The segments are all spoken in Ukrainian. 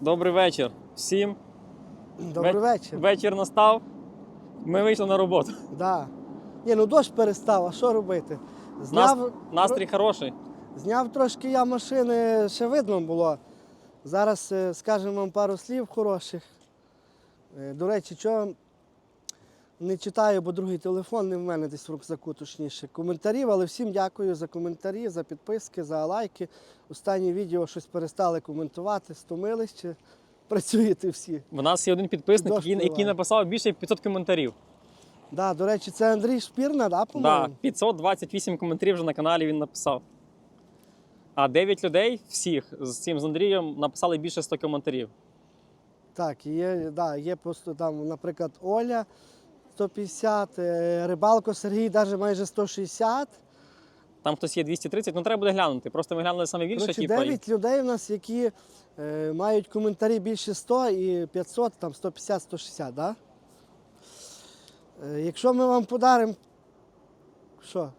Добрий вечір всім. Добрий Ве- вечір. Вечір настав. Ми вийшли на роботу. Да. Ні, ну дощ перестав, а що робити? Нас, Зняв, настрій хороший. зняв трошки я машини, ще видно було. Зараз е, скажемо вам пару слів хороших. Е, До речі, що не читаю, бо другий телефон не в мене десь в рюкзаку, точніше. Коментарів, але всім дякую за коментарі, за підписки, за лайки. Останнє відео щось перестали коментувати, стомились чи працюєте всі. У нас є один підписник, Дощ який, який написав більше 500 коментарів. Да, до речі, це Андрій Шпірна, да, Да, по-моєму? 528 коментарів вже на каналі він написав. А 9 людей всіх з цим з Андрієм написали більше 100 коментарів. Так, є, да, є просто там, наприклад, Оля 150, е, Рибалко Сергій навіть майже 160. Там хтось є 230, ну треба буде глянути. Просто ми глянули саме більше, Короче, типу, 9 людей в нас, які е, мають коментарі більше 100 і 500, там 150, 160, да? Е, якщо ми вам подаримо, що?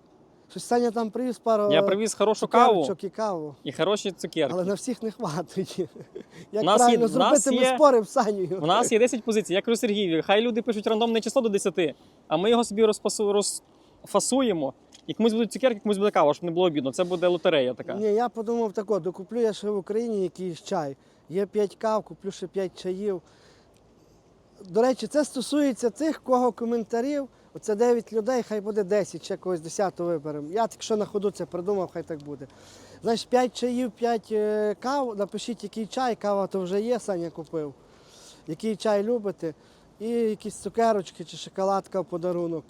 Щось Саня там привіз пару Я привіз хорошу каву і каву. і хороші цукерки. Але на всіх не хватить. Як нас правильно нас зробити, є- ми споримо з Санєю. У нас є 10 позицій. Я кажу Сергію, хай люди пишуть рандомне число до 10, а ми його собі розпасу, розфасуємо. І комусь будуть цукерки, комусь буде кава, щоб не було обідно. Це буде лотерея така. Ні, я подумав тако, докуплю я ще в Україні якийсь чай. Є 5 кав, куплю ще 5 чаїв. До речі, це стосується тих, кого коментарів. Оце 9 людей, хай буде 10, ще когось 10 виберемо. Я так що на ходу це придумав, хай так буде. Знаєш, 5 чаїв, 5 е, кав, напишіть, який чай, кава то вже є, Саня купив. Який чай любите. І якісь цукерочки чи шоколадка в подарунок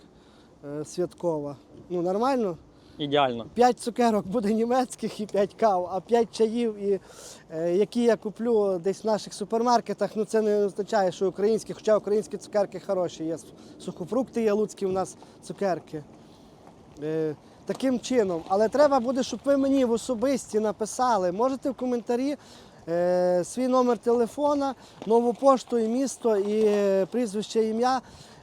е, святкова. Ну, нормально? Ідеально. 5 цукерок буде німецьких і 5 кав, а 5 чаїв, і, е, які я куплю десь в наших супермаркетах, ну це не означає, що українські, хоча українські цукерки хороші. Є сухофрукти, є луцькі у нас цукерки. Е, таким чином. Але треба буде, щоб ви мені в особисті написали. Можете в коментарі е, свій номер телефона, нову пошту і місто, і е, прізвище, ім'я.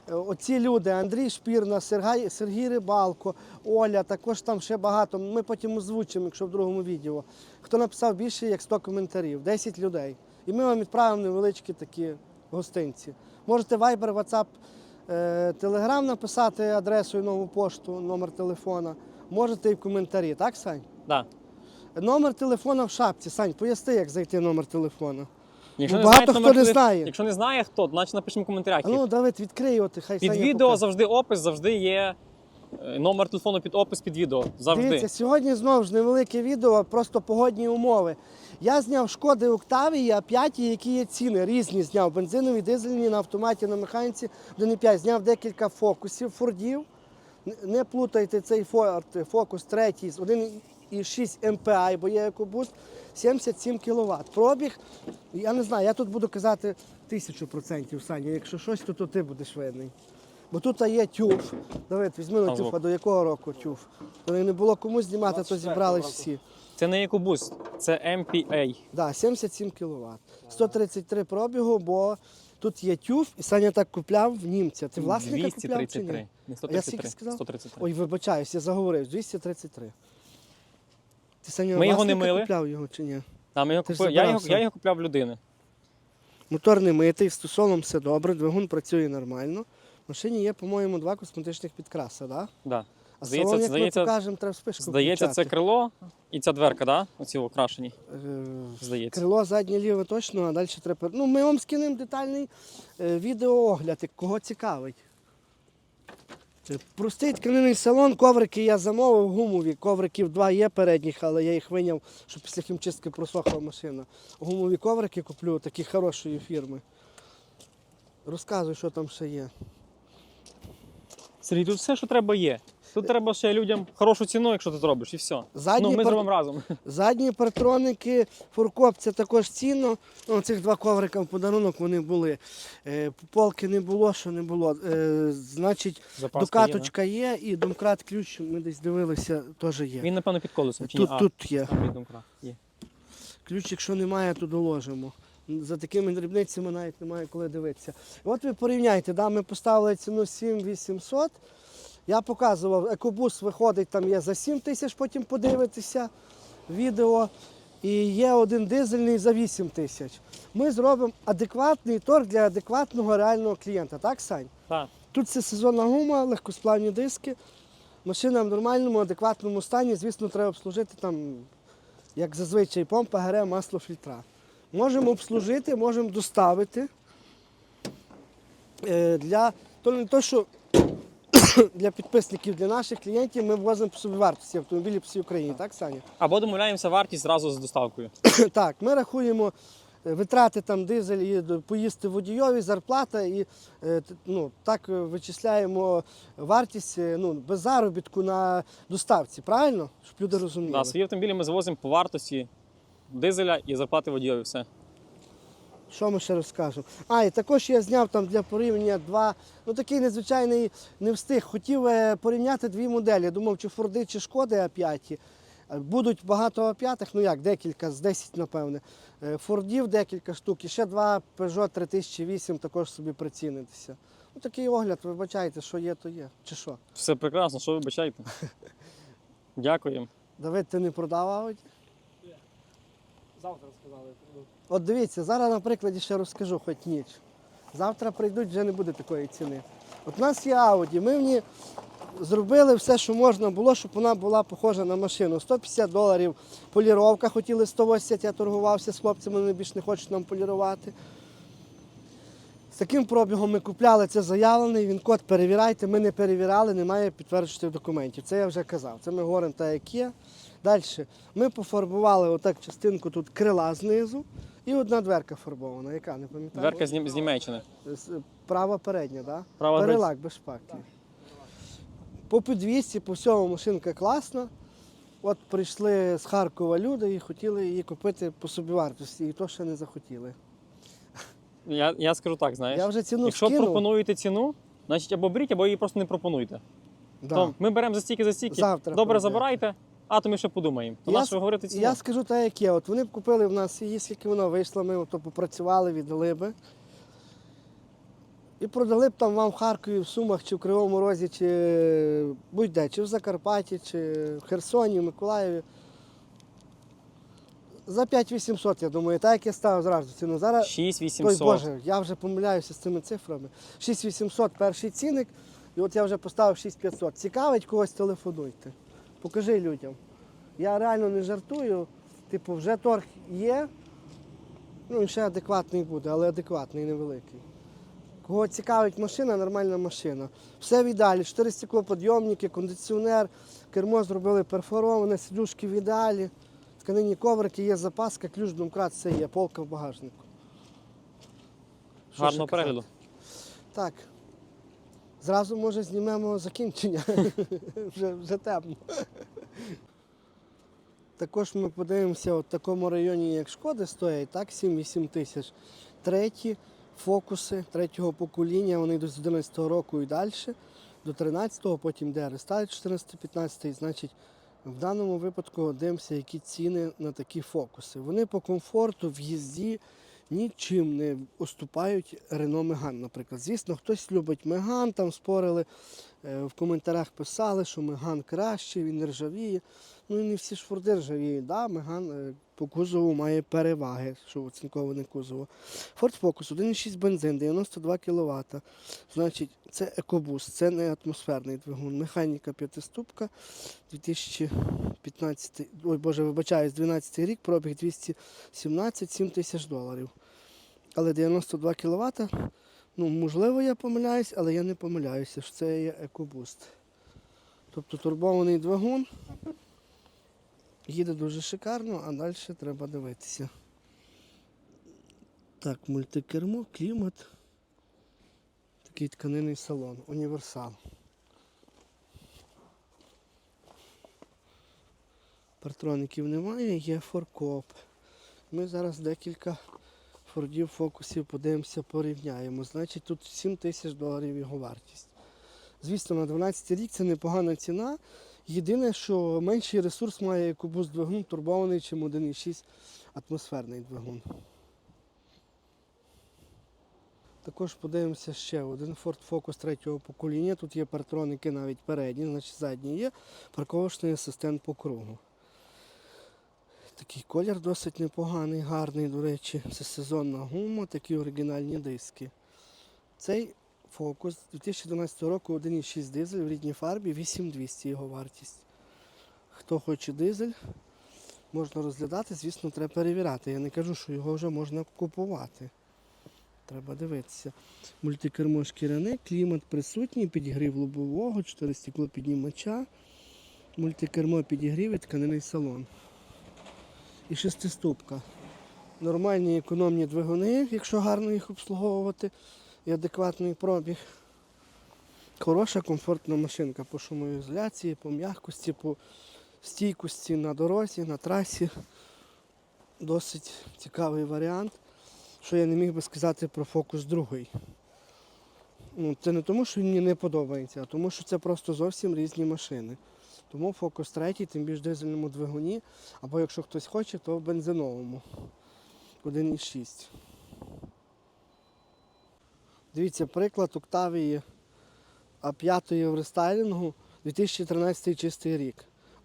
Е, Оці люди, Андрій Шпірна, Сергій, Сергій Рибалко, Оля, також там ще багато. Ми потім озвучимо, якщо в другому відео. Хто написав більше як 100 коментарів, 10 людей. І ми вам відправимо невеличкі такі гостинці. Можете Viber, WhatsApp, е, Telegram написати адресу і нову пошту, номер телефона. Можете і в коментарі, так, Сань? Да. Номер телефона в шапці. Сань, поясни, як зайти номер телефона. Якщо Ну, не багато знаєте хто не телеф- знає. Якщо не знає хто, значить напишемо в коментарях. А ну, Давид, відкрий ти хай під Саня відео покаже. завжди опис, завжди є е, номер телефону під опис під відео. Завжди. Дивіться, сьогодні знову ж невелике відео, просто погодні умови. Я зняв шкоди Октавії, а 5 які є ціни, різні зняв. Бензинові, дизельні на автоматі, на механіці 1,5. Зняв декілька фокусів, фордів. Н- Не плутайте цей форд, фокус третій з 1,6 MPI, бо є екобуст, 77 кВт. Пробіг, я не знаю, я тут буду казати тисячу процентів, Саня. Якщо щось, то, то ти будеш винний. Бо тут є тюф. Давид, візьми на тюфа, до якого року тюф? Коли не було кому знімати, то зібрались всі. Це не EcoBoost, це MPA. Да, 77 кВт. 133 пробігу, бо тут є тюф, і Саня так купляв в німця. Ти власника купляв чи 233. ні? Не А я скільки сказав? 133. Ой, вибачаюсь, я заговорив, 233. Ти Саня Ми його не власника мили. купляв його чи ні? А ми його Ти ж купили. Я його, я його купляв в людини. Мотор не митий, з тусолом все добре, двигун працює нормально. В машині є, по-моєму, два косметичних підкраса, да? Да. А Здається, салон, як здається- ми покажемо, треба спишку Здається, це включати. крило і ця дверка, да? Оці окрашені. Е, Здається. Крило заднє ліве точно, а далі треба. Ну, ми вам скинемо детальний е, відеоогляд, як кого цікавить. Простий тканинний салон, коврики я замовив, гумові. Ковриків два є передніх, але я їх виняв, щоб після хімчистки просохла машина. Гумові коврики куплю, такі хорошої фірми. Розказуй, що там ще є. Сергій, тут все, що треба, є. Тут треба ще людям хорошу ціну, якщо ти зробиш, і все. Задній ну, ми пар- зробимо разом. Задні партроники, фуркоп це також цінно. Ну, цих два коврика в подарунок вони були. Е, полки не було, що не було. Е, значить, Запаска є, докаточка є, і домкрат ключ, ми десь дивилися, теж є. Він, напевно, під колесом. Чи ні? Тут, А, тут є. там домкрат. Є. Ключ, якщо немає, то доложимо. За такими дрібницями навіть немає коли дивитися. От ви порівняйте, да, ми поставили ціну 7800. Я показував, екобус виходить, там є за 7 тисяч, потім подивитися відео. І є один дизельний за 8 тисяч. ми зробимо адекватний торг для адекватного реального клієнта, так, Сань? Так. Тут це сезонна гума, легкосплавні диски. Машина в нормальному, адекватному стані. Звісно, треба обслужити там, як зазвичай, помпа, ГР, масло, фільтра. Можемо обслужити, можемо доставити. Е, Для, то не то, що для підписників, для наших клієнтів ми ввозимо по собівартості автомобілів по всій Україні, так, Саня? Або домовляємося вартість зразу з доставкою. Так, ми рахуємо е, витрати там дизель і поїсти водійові, зарплата, і е, ну, так е, вичисляємо вартість ну, без заробітку на доставці, правильно? Щоб люди розуміли. Да, свої автомобілі ми завозимо по вартості дизеля і зарплати водійові. Все. Що ми ще розкажемо? А, і також я зняв там для порівняння два. Ну такий незвичайний не встиг. Хотів е, порівняти дві моделі. Думав, чи Форди, чи Шкоди А5. Е, Будуть багато А5, ну як, декілька, з 10, напевне. Е, Фордів декілька штук, і ще два Peugeot 3008 також собі прицінитися. Ну такий огляд, вибачайте, що є, то є. Чи що? Все прекрасно, що вибачайте. Дякуємо. Давид, ти не продав Ауді? Завтра сказали. От дивіться, зараз на прикладі ще розкажу хоч ніч. Завтра прийдуть, вже не буде такої ціни. От у нас є Audi, ми в ній зробили все, що можна було, щоб вона була похожа на машину. 150 доларів поліровка, хотіли 180, я торгувався з хлопцями, вони більш не хочуть нам полірувати. З таким пробігом ми купляли, це заявлений, він код перевіряйте, ми не перевіряли, немає підтверджуючих документів. Це я вже казав. Це ми говоримо так, як є. Далі ми пофарбували отак частинку тут крила знизу і одна дверка фарбована. Яка, не пам'ятаю? Дверка з, Нім- з Німеччини. З- Права передня, да? Права Перелак без шпаклі. По підвісці, по всьому машинка класна. От прийшли з Харкова люди і хотіли її купити по собівартості, і то ще не захотіли. Я, я скажу так, знаєш. Я вже ціну Якщо скинув. пропонуєте ціну, значить або беріть, або її просто не пропонуйте. Да. То ми беремо за стільки, за стільки. Завтра Добре, прийде. забирайте, а то ми ще подумаємо. То Я говорити ціну? Я скажу так, як є. От вони б купили в нас її, скільки воно вийшло, ми то попрацювали, віддали би. І продали б там вам в Харкові, в Сумах, чи в Кривому Розі, чи будь-де, чи в Закарпатті, чи в Херсоні, в Миколаєві. За 5800, я думаю, так як я ставив зразу ціну. Зараз, ой Боже, я вже помиляюся з цими цифрами. 6800 перший цінник, і от я вже поставив 6500. Цікавить когось, телефонуйте. Покажи людям. Я реально не жартую. Типу, вже торг є. Ну, він ще адекватний буде, але адекватний, невеликий. Кого цікавить машина, нормальна машина. Все в ідеалі. Чотири стеклоподйомники, кондиціонер, кермо зробили перфороване, сидушки в ідеалі. Тканині коврики, є запаска, ключ домкрат, все є, полка в багажнику. Що ще Гарного казати? перегляду. Так. Зразу, може, знімемо закінчення. вже, вже темно. Також ми подивимося, в такому районі, як Шкоди стоять, так, 7-8 тисяч. Треті фокуси третього покоління, вони йдуть з 11-го року і далі, до 13-го, потім де рестайль 14-15, значить, в даному випадку дивимося, які ціни на такі фокуси. Вони по комфорту в їзді нічим не уступають Рено Меган, наприклад. Звісно, хтось любить Меган, там спорили, е, в коментарях писали, що Меган краще, він ржавіє. Ну і не всі ж форди ржавіють. Да, Megane е, по кузову має переваги, що оцінковане кузово. Ford Focus 1,6 бензин, 92 кВт. Значить, це екобус, це не атмосферний двигун. Механіка п'ятиступка 2015, ой Боже, вибачаюсь, 12 рік, пробіг 217 7 тисяч доларів. Але 92 кВт, ну, можливо, я помиляюсь, але я не помиляюся, що це є екобуст. Тобто турбований двигун. Їде дуже шикарно, а далі треба дивитися. Так, мультикермо, клімат. Такий тканинний салон, універсал. Партроників немає, є форкоп. Ми зараз декілька фордів фокусів подивимося, порівняємо. Значить, тут 7 тисяч доларів його вартість. Звісно, на 12 рік це непогана ціна. Єдине, що менший ресурс має екобус двигун турбований, чим 1,6 атмосферний двигун. Також подивимося ще один Ford Focus третього покоління. Тут є партроники навіть передні, значить задні є. Парковочний асистент по кругу. Такий колір досить непоганий, гарний, до речі. Це сезонна гума, такі оригінальні диски. Цей фокус 2012 року 1,6 дизель в рідній фарбі, 8200 його вартість. Хто хоче дизель, можна розглядати, звісно, треба перевіряти. Я не кажу, що його вже можна купувати. Треба дивитися. Мультикермо шкіряне, клімат присутній, підігрів лобового, 4 стекло піднімача, мультикермо підігрів і тканинний салон. І шестиступка. Нормальні економні двигуни, якщо гарно їх обслуговувати, і адекватний пробіг. Хороша комфортна машинка по шумоізоляції, по м'якості, по стійкості на дорозі, на трасі. Досить цікавий варіант, що я не міг би сказати про фокус другий. Ну, це не тому, що він мені не подобається, а тому, що це просто зовсім різні машини. Тому фокус третій, тим більш дизельному двигуні, або якщо хтось хоче, то в бензиновому. 1,6. Дивіться, приклад Октавії А5 в рестайлінгу 2013 чистий рік.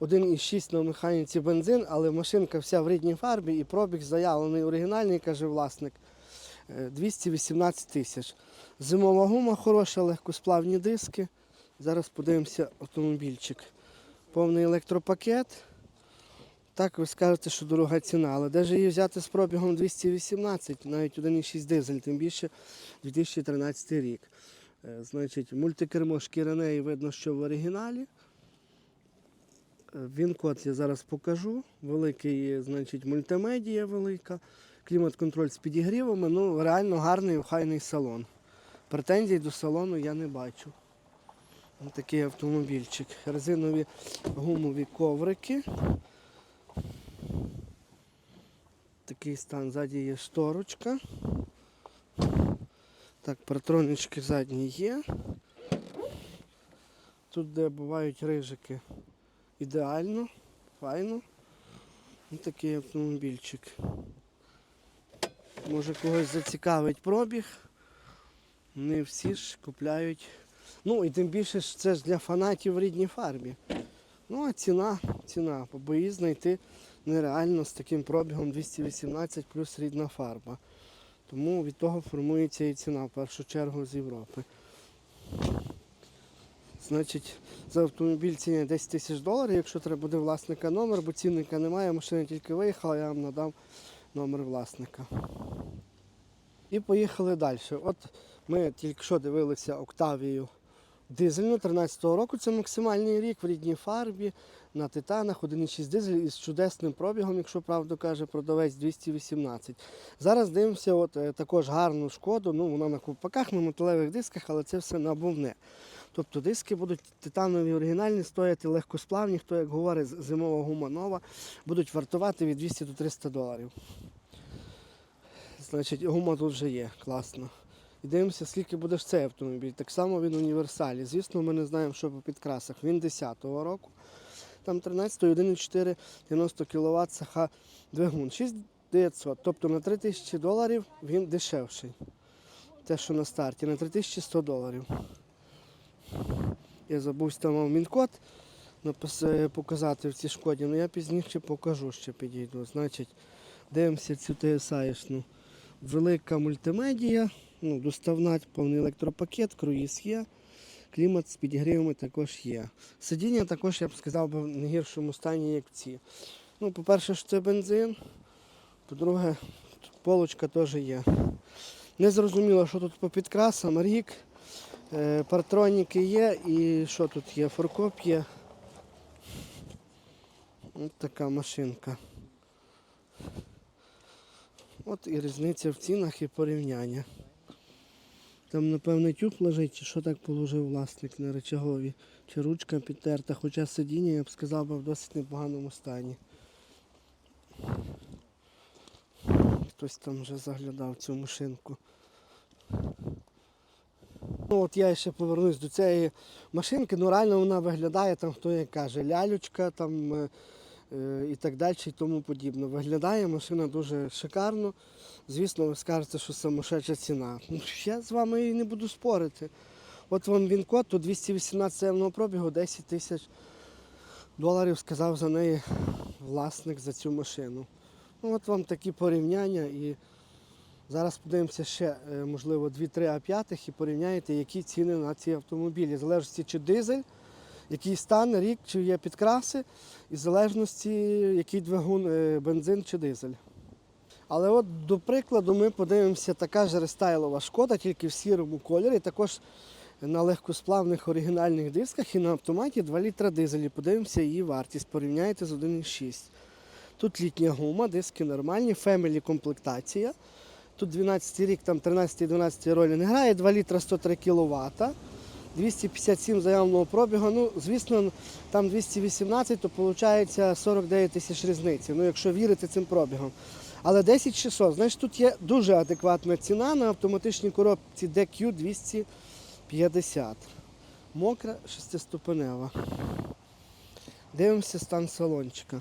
1,6 на механіці бензин, але машинка вся в рідній фарбі і пробіг заявлений оригінальний, каже власник. е, 218 тисяч. Зимова гума хороша, легкосплавні диски. Зараз подивимося автомобільчик. Повний електропакет. Так, ви скажете, що дорога ціна, але де ж її взяти з пробігом 218, навіть 1,6 дизель, тим більше 2013 рік. Е, Значить, мультикермо шкіряне видно, що в оригіналі. Він код я зараз покажу. Великий, значить, мультимедія велика, клімат-контроль з підігрівами. Ну, реально гарний охайний салон. Претензій до салону я не бачу. Такий автомобільчик. Резинові гумові коврики. Такий стан, ззаді є шторочка. Так, партронички задні є. Тут, де бувають рижики, ідеально, файно. Ось такий автомобільчик. Може когось зацікавить пробіг. Не всі ж купляють. Ну і тим більше ж це ж для фанатів в рідній фарбі. Ну а ціна, ціна, бо її знайти нереально з таким пробігом 218 плюс рідна фарба. Тому від того формується і ціна в першу чергу з Європи. Значить, за автомобіль ціні 10 тисяч доларів, якщо треба буде власника номер, бо цінника немає, машина тільки виїхала, я вам надав номер власника. І поїхали далі. От ми тільки що дивилися Октавію дизельну 13-го року. Це максимальний рік в рідній фарбі на титанах 1,6 дизель із чудесним пробігом, якщо правду каже, продавець 218. Зараз дивимося, от е, також гарну шкоду. Ну, вона на купаках, на металевих дисках, але це все набувне. Тобто диски будуть титанові оригінальні, стояти легкосплавні, хто як говорить, зимова гума нова, будуть вартувати від 200 до 300 доларів. Значить, гума тут вже є, класно. І дивимося, скільки буде ж цей автомобіль. Так само він універсалі. Звісно, ми не знаємо, що по підкрасах. Він 10-го року. Там 13-й 1,4 90 кВт саха двигун. 6900. Тобто на 3000 доларів він дешевший. Те, що на старті, на 3100 доларів. Я забув там мінкод е, показати в цій шкоді, але я пізніше покажу, ще підійду. Значить, дивимося цю TSI-шну. Велика мультимедія, ну, доставна повний електропакет, круїз є, клімат з підігрівами також є. Сидіння також, я б сказав, в не гіршому стані, як ці. Ну, по-перше, що це бензин, по-друге, полочка теж є. Не зрозуміло, що тут по підкрасам, рік, е, партроніки є і що тут є, форкоп є. Ось така машинка. От і різниця в цінах і порівняння. Там, напевне, тюб лежить, що так положив власник на речагові, чи ручка підтерта, хоча сидіння, я б сказав, в досить непоганому стані. Хтось там вже заглядав в цю машинку. Ну, от я ще повернусь до цієї машинки, ну реально вона виглядає, там хто як каже, лялючка там е, і так далі і тому подібне. Виглядає машина дуже шикарно. Звісно, ви скажете, що сумасшедша ціна. Ну, я з вами і не буду спорити. От вам він код, то 218 земного пробігу, 10 тисяч доларів сказав за неї власник за цю машину. Ну, от вам такі порівняння і зараз подивимося ще, е, можливо, 2-3 А5 і порівняєте, які ціни на ці автомобілі. В залежності, чи дизель, який стан, рік, чи є підкраси, і в залежності, який двигун, е, бензин чи дизель. Але от, до прикладу, ми подивимося, така ж рестайлова шкода, тільки в сірому кольорі. Також на легкосплавних оригінальних дисках і на автоматі 2 літра дизелі. Подивимося її вартість. Порівняйте з 1,6. Тут літня гума, диски нормальні, фемелі комплектація. Тут 12 рік, там 13-12 ролі не грає, 2 літра 103 кВт. 257 заявленого пробігу. Ну, звісно, там 218, то виходить 49 тисяч різниці. Ну, якщо вірити цим пробігом. Але 10600, значить тут є дуже адекватна ціна на автоматичній коробці DQ 250. Мокра шестиступенева. Дивимося стан салончика.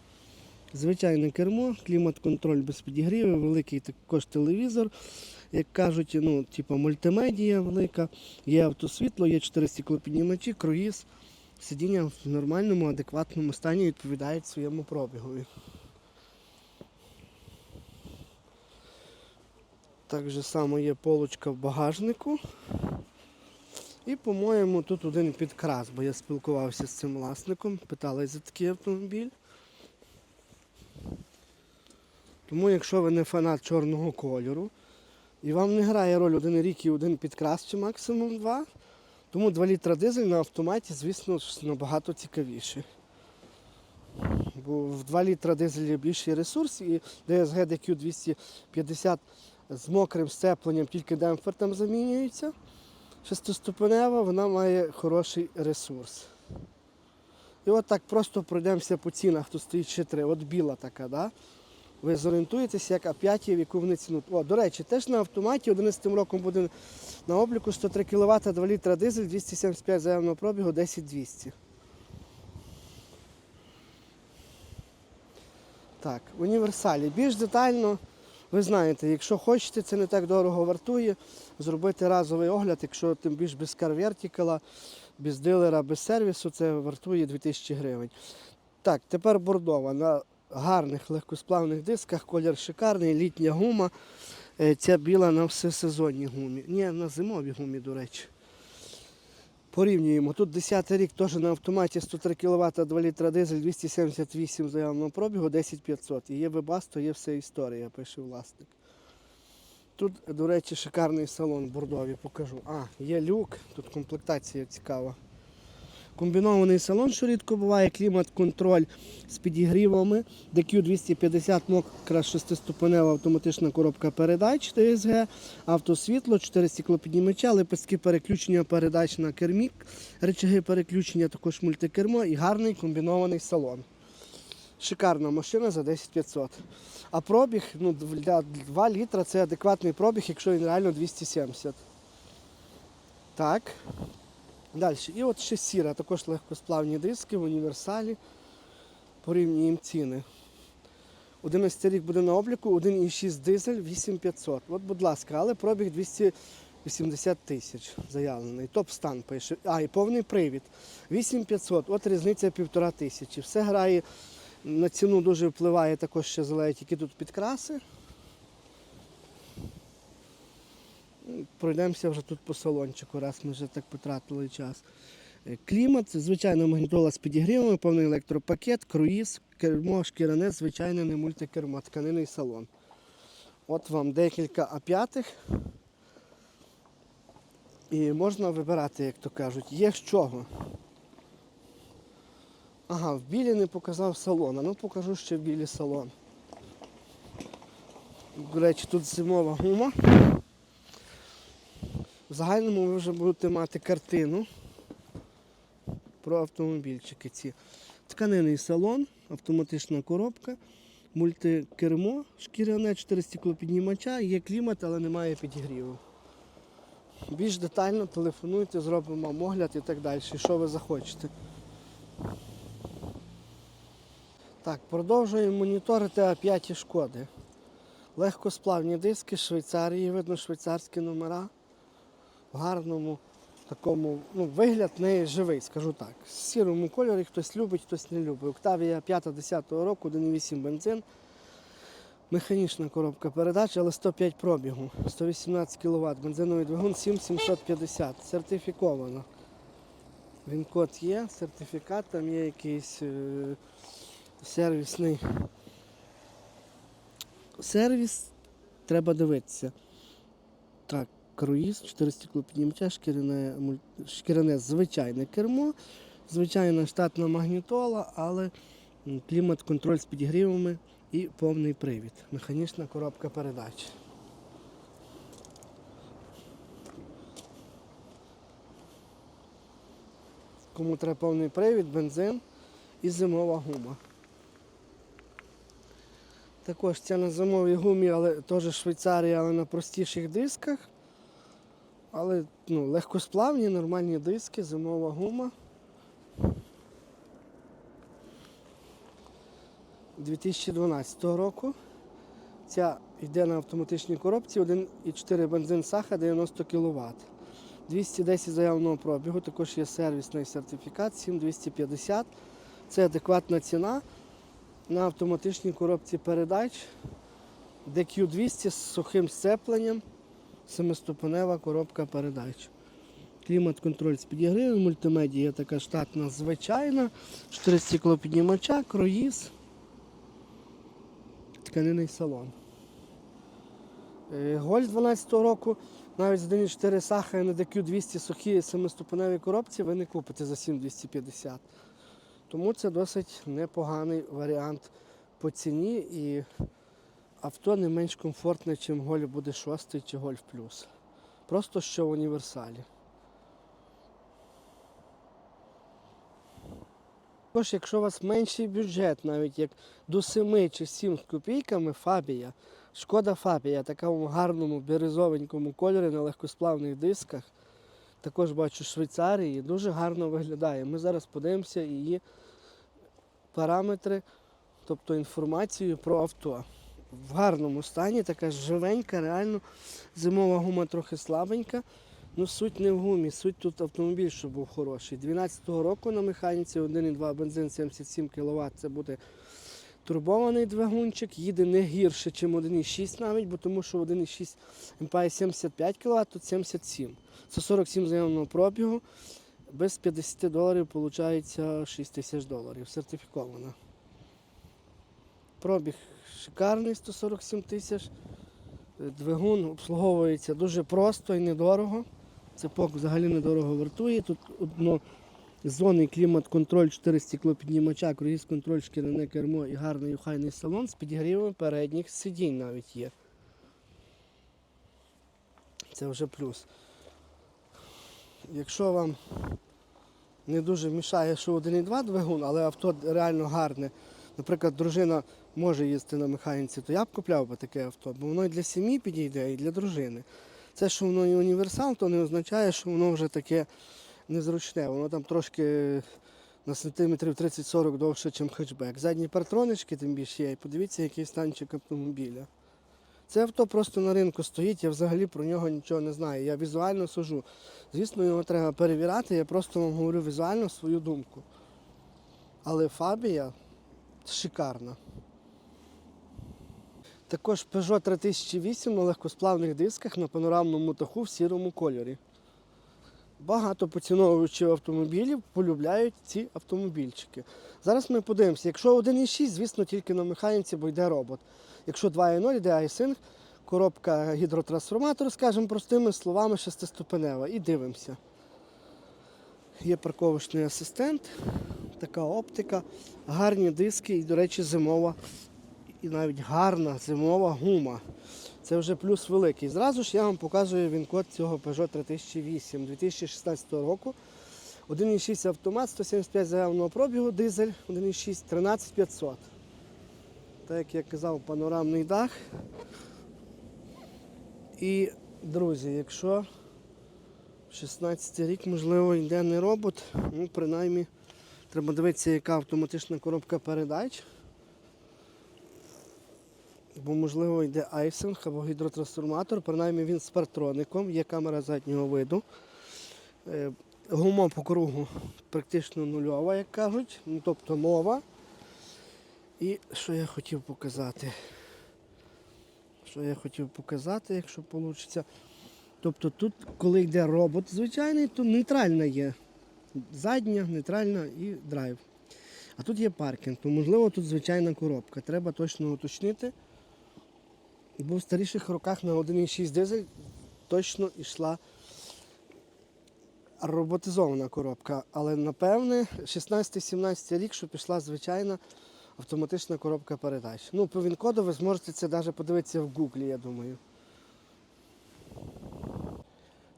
Звичайне кермо, клімат-контроль без підігріву, великий також телевізор. Як кажуть, ну, типу, мультимедія велика, є автосвітло, є 4 стеклопіднімачі, круїз. Сидіння в нормальному, адекватному стані відповідають своєму пробігові. Так же само є полочка в багажнику. І, по-моєму, тут один підкрас, бо я спілкувався з цим власником, питали за такий автомобіль. Тому, якщо ви не фанат чорного кольору, і вам не грає роль один рік і один підкрас чи максимум два, тому 2 літра дизель на автоматі, звісно, набагато цікавіше. Бо в 2 літра дизель є більший ресурс і DSG DQ 250 з мокрим сцепленням, тільки демпфертом замінюється. Шестиступенева, вона має хороший ресурс. І от так просто пройдемося по цінах. Тут стоїть ще три. От біла така, да? Ви зорієнтуєтеся, як А5, в яку вони ціну. О, до речі, теж на автоматі 11 роком буде на обліку 103 кВт, 2 літра дизель, 275 заявного пробігу, 10200. Так, універсалі. Більш детально, ви знаєте, якщо хочете, це не так дорого вартує. Зробити разовий огляд, якщо тим більш без карвертікала, без дилера, без сервісу, це вартує 2000 гривень. Так, тепер бордова. На гарних легкосплавних дисках, колір шикарний, літня гума. Е, Ця біла на всесезонній гумі. Ні, на зимовій гумі, до речі. Порівнюємо. Тут 10 рік теж на автоматі 103 кВт, 2 літра дизель, 278 заявленого пробігу, 10500. І є вебасто, є вся історія, пише власник. Тут, до речі, шикарний салон бордовий, покажу. А, є люк, тут комплектація цікава. Комбінований салон, що рідко буває, клімат-контроль з підігрівами, DQ250 мокра шестиступенева автоматична коробка передач DSG, автосвітло, 4 стеклопіднімача, лепестки переключення передач на кермік, речаги переключення, також мультикермо і гарний комбінований салон. Шикарна машина за 10500. А пробіг ну, для 2 літра це адекватний пробіг, якщо він реально 270. Так. Далі. І от ще сіра, також легкосплавні диски в універсалі. Порівнюємо ціни. 11 рік буде на обліку, 1,6 дизель, 8500. От, будь ласка, але пробіг 280 тисяч заявлений. Топ-стан пише. А, і повний привід. 8500, от різниця півтора тисячі. Все грає, на ціну дуже впливає також ще залежить, які тут підкраси. Пройдемося вже тут по салончику, раз ми вже так потратили час. Е, Клімат, звичайно, магнітола з підігрівами, повний електропакет, круїз, кермо, шкіряне, звичайне не мультикермо, тканинний салон. От вам декілька А5. І можна вибирати, як то кажуть. Є з чого. Ага, в білі не показав салон. А ну покажу ще в білі салон. До речі, тут зимова гума. В загальному ви вже будете мати картину про автомобільчики ці. Тканинний салон, автоматична коробка, мультикермо, шкіряне 4 стеклопіднімача, є клімат, але немає підігріву. Більш детально телефонуйте, зробимо огляд і так далі, що ви захочете. Так, продовжуємо моніторити А5 шкоди. Легкосплавні диски Швейцарії, видно швейцарські номера в гарному такому ну, вигляд не живий, скажу так. В сірому кольорі хтось любить, хтось не любить. Октавія 5-10 року, 1,8 бензин. Механічна коробка передач, але 105 пробігу, 118 кВт, бензиновий двигун 7750, сертифіковано. Він код є, сертифікат, там є якийсь е, сервісний сервіс, треба дивитися. Так, круїз, 4 стеклопіднімача, шкіряне, шкіряне звичайне кермо, звичайна штатна магнітола, але клімат-контроль з підігрівами і повний привід. Механічна коробка передач. Кому треба повний привід, бензин і зимова гума. Також ця на зимовій гумі, але теж Швейцарія, але на простіших дисках. Але ну, легкосплавні, нормальні диски, зимова гума. 2012 року. Ця йде на автоматичній коробці 1,4 бензин Саха 90 кВт. 210 заявленого пробігу, також є сервісний сертифікат 7250. Це адекватна ціна на автоматичній коробці передач. DQ200 з сухим сцепленням, семиступенева коробка передач. Клімат-контроль з підігрівом, мультимедія така штатна звичайна, 4 стеклопіднімача, круїз, тканинний салон. Е, Гольф 12 року, навіть з 1.4 саха на DQ200 сухі семиступеневі коробці ви не купите за 7250. Тому це досить непоганий варіант по ціні і авто не менш комфортне, ніж Гольф буде 6 чи Гольф Плюс. Просто що в універсалі. Також, якщо у вас менший бюджет, навіть як до 7 чи 7 з копійками, Фабія. Шкода Фабія, в такому гарному біризовенькому кольорі на легкосплавних дисках. Також бачу Швейцарії, дуже гарно виглядає. Ми зараз подивимося її параметри, тобто інформацію про авто. В гарному стані, така живенька, реально зимова гума трохи слабенька. Ну, суть не в гумі, суть тут автомобіль, щоб був хороший. 12-го року на механіці 1,2 бензин 77 кВт. Це буде турбований двигунчик, їде не гірше, ніж 1,6 навіть, бо тому що 1,6 мпає 75 кВт, тут 77. Це 47 заявленого пробігу. Без 50 доларів виходить 6 тисяч доларів. Сертифіковано. Пробіг шикарний 147 тисяч. Двигун обслуговується дуже просто і недорого. Цепок взагалі недорого вартує. Тут одно зонний клімат-контроль, 4 стеклопіднімача, круїз-контроль, шкіряне кермо і гарний охайний салон з підігрівами передніх сидінь навіть є. Це вже плюс. Якщо вам не дуже мішає, що 1,2 двигун, але авто реально гарне. Наприклад, дружина може їздити на механіці, то я б купляв би таке авто, бо воно і для сім'ї підійде, і для дружини. Це, що воно і універсал, то не означає, що воно вже таке незручне. Воно там трошки на сантиметрів 30-40 довше, ніж хетчбек. Задні партронички тим більше є. І подивіться, який станчик автомобіля. Це авто просто на ринку стоїть, я взагалі про нього нічого не знаю. Я візуально сужу. Звісно, його треба перевіряти, я просто вам говорю візуально свою думку. Але Фабія шикарна. Також Peugeot 3008 на легкосплавних дисках на панорамному даху в сірому кольорі. Багато поціновувачів автомобілів полюбляють ці автомобільчики. Зараз ми подивимося, якщо 1,6, звісно, тільки на механіці, бо йде робот. Якщо 2,0, йде iSync, коробка гідротрансформатор, скажімо простими словами, шестиступенева. І дивимося. Є парковочний асистент, така оптика, гарні диски і, до речі, зимова і навіть гарна зимова гума. Це вже плюс великий. Зразу ж я вам показую він-код цього Peugeot 3008 2016 року. 1,6 автомат, 175 заявленого пробігу, дизель 1,6, 13500. Так як я казав, панорамний дах. І, друзі, якщо 16 рік, можливо, йде не робот, ну, принаймні, треба дивитися, яка автоматична коробка передач. Бо, можливо, йде айсинг або гідротрансформатор, принаймні він з партроником, є камера заднього виду. Е, Гума по кругу практично нульова, як кажуть, ну, тобто нова. І що я хотів показати? Що я хотів показати, якщо вийде. Тобто тут, коли йде робот звичайний, то нейтральна є. Задня, нейтральна і драйв. А тут є паркінг, то можливо тут звичайна коробка. Треба точно уточнити. Бо в старіших роках на 1,6 дизель точно йшла роботизована коробка. Але напевне 16-17 рік, що пішла звичайна автоматична коробка передач. Ну, по він-коду ви зможете це навіть подивитися в Гуглі, я думаю.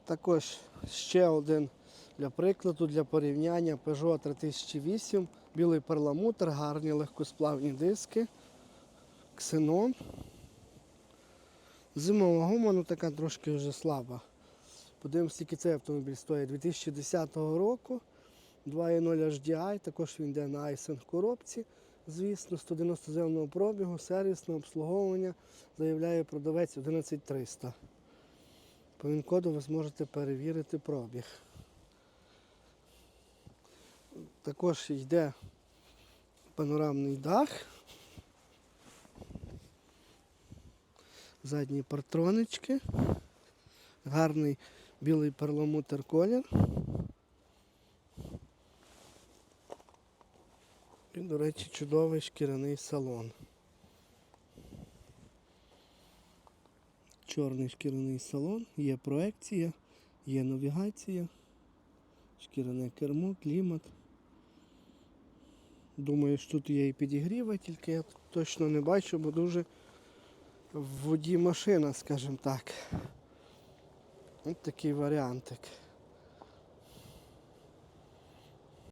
Також ще один для прикладу, для порівняння Peugeot 3008, білий перламутр, гарні легкосплавні диски, ксенон. Зимова гума, ну така трошки вже слаба. Подивимось, скільки цей автомобіль стоїть 2010 року. 2.0 HDI, також він йде на Айсен коробці. Звісно, 190 зеленого пробігу, сервісне обслуговування, заявляє продавець 11300. По він-коду ви зможете перевірити пробіг. Також йде панорамний дах. Задні партронички. Гарний білий перламутр колір. І, до речі, чудовий шкіряний салон. Чорний шкіряний салон, є проекція, є навігація, шкіряне кермо, клімат. Думаю, що тут є і підігріва, тільки я точно не бачу, бо дуже в воді машина, скажімо так. Ось такий варіантик.